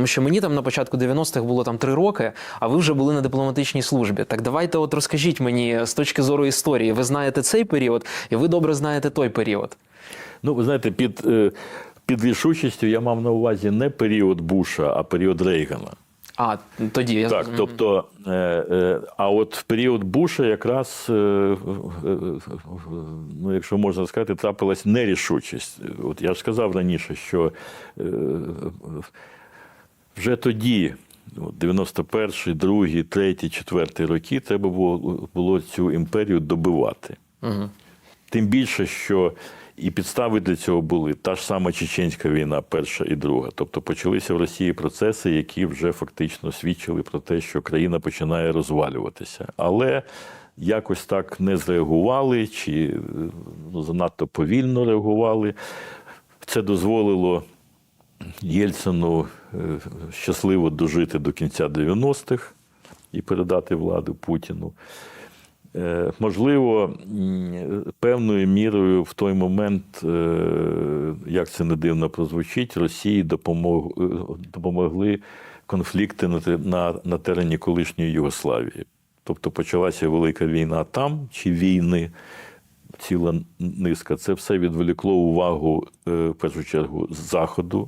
Тому що мені там на початку 90-х було там три роки, а ви вже були на дипломатичній службі. Так давайте, от розкажіть мені з точки зору історії. Ви знаєте цей період, і ви добре знаєте той період. Ну, ви знаєте, під, е, під рішучістю я мав на увазі не період Буша, а період Рейгана. А тоді я Так, тобто, е, е, а от в період Буша якраз, е, е, е, ну, якщо можна сказати, трапилась нерішучість. От я ж сказав раніше, що е, вже тоді, от 91, 2, 3, 4 роки, треба було, було цю імперію добивати. Угу. Тим більше, що і підстави для цього були та ж сама Чеченська війна, перша і друга. Тобто почалися в Росії процеси, які вже фактично свідчили про те, що країна починає розвалюватися. Але якось так не зреагували, чи ну, занадто повільно реагували. Це дозволило Єльцину е, щасливо дожити до кінця 90-х і передати владу Путіну. Е, Можливо, певною мірою в той момент, е, як це не дивно прозвучить, Росії допомог, е, допомогли конфлікти на, на, терені колишньої Югославії. Тобто почалася велика війна там, чи війни, ціла низка. Це все відволікло увагу, е, в першу чергу, заходу